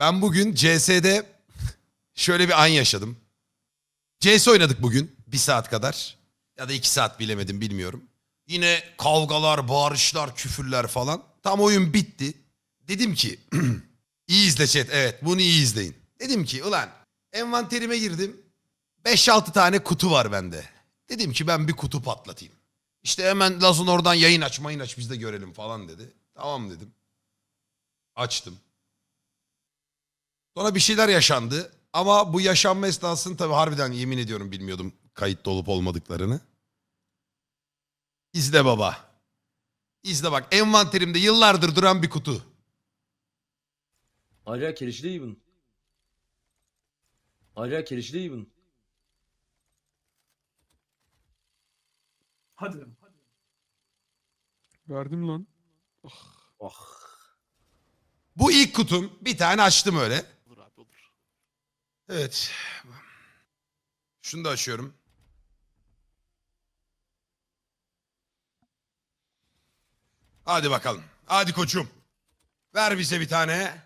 Ben bugün CS'de şöyle bir an yaşadım. CS oynadık bugün bir saat kadar. Ya da iki saat bilemedim bilmiyorum. Yine kavgalar, bağırışlar, küfürler falan. Tam oyun bitti. Dedim ki iyi izle chat evet bunu iyi izleyin. Dedim ki ulan envanterime girdim. 5-6 tane kutu var bende. Dedim ki ben bir kutu patlatayım. İşte hemen Lazun oradan yayın aç mayın aç biz de görelim falan dedi. Tamam dedim. Açtım. Sonra bir şeyler yaşandı. Ama bu yaşanma esnasını tabii harbiden yemin ediyorum bilmiyordum kayıtlı olup olmadıklarını. İzle baba. İzle bak envanterimde yıllardır duran bir kutu. Hala bunun. Hala bunun. Hadi. Verdim lan. Ah. Bu ilk kutum. Bir tane açtım öyle. Evet. Şunu da açıyorum. Hadi bakalım. Hadi koçum. Ver bize bir tane.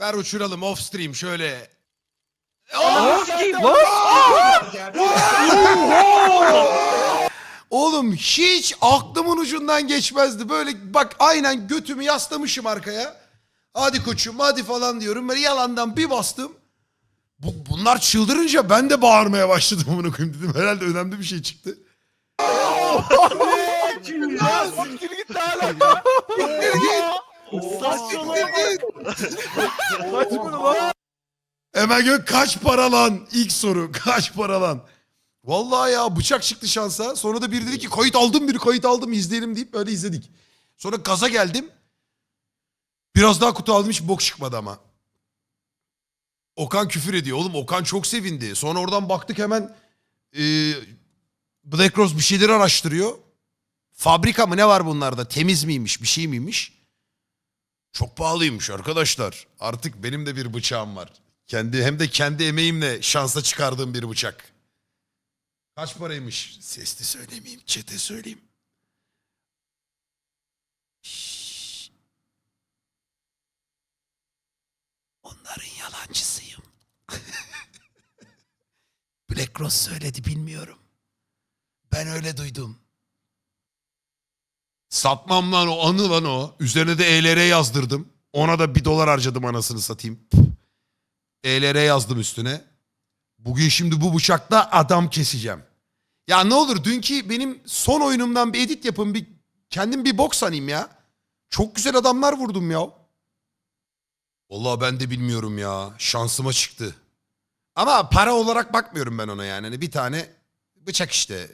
Ver uçuralım off stream şöyle. Oğlum hiç aklımın ucundan geçmezdi. Böyle bak aynen götümü yaslamışım arkaya. Hadi koçum hadi falan diyorum. Böyle yalandan bir bastım. Bu, bunlar çıldırınca ben de bağırmaya başladım bunu koyayım dedim. Herhalde önemli bir şey çıktı. Ya siktir git hala. Saçmalama. Saçmalama. Hemen gör kaç para lan? İlk soru kaç para lan? Vallahi ya bıçak çıktı şansa. Sonra da biri dedi ki kayıt aldım biri kayıt aldım izleyelim deyip öyle izledik. Sonra gaza geldim. Biraz daha kutu aldım hiç bok çıkmadı ama. Okan küfür ediyor. Oğlum Okan çok sevindi. Sonra oradan baktık hemen e, Black Rose bir şeyler araştırıyor. Fabrika mı ne var bunlarda? Temiz miymiş bir şey miymiş? Çok pahalıymış arkadaşlar. Artık benim de bir bıçağım var. Kendi hem de kendi emeğimle şansa çıkardığım bir bıçak. Kaç paraymış? Sesli söylemeyeyim, çete söyleyeyim. Onların yalancısıyım. Rose söyledi bilmiyorum. Ben öyle duydum. Satmam lan o anı lan o. Üzerine de ELR yazdırdım. Ona da bir dolar harcadım anasını satayım. ELR yazdım üstüne. Bugün şimdi bu bıçakla adam keseceğim. Ya ne olur dünkü benim son oyunumdan bir edit yapın. Bir, kendim bir bok sanayım ya. Çok güzel adamlar vurdum ya. Vallahi ben de bilmiyorum ya. Şansıma çıktı. Ama para olarak bakmıyorum ben ona yani. Hani bir tane bıçak işte.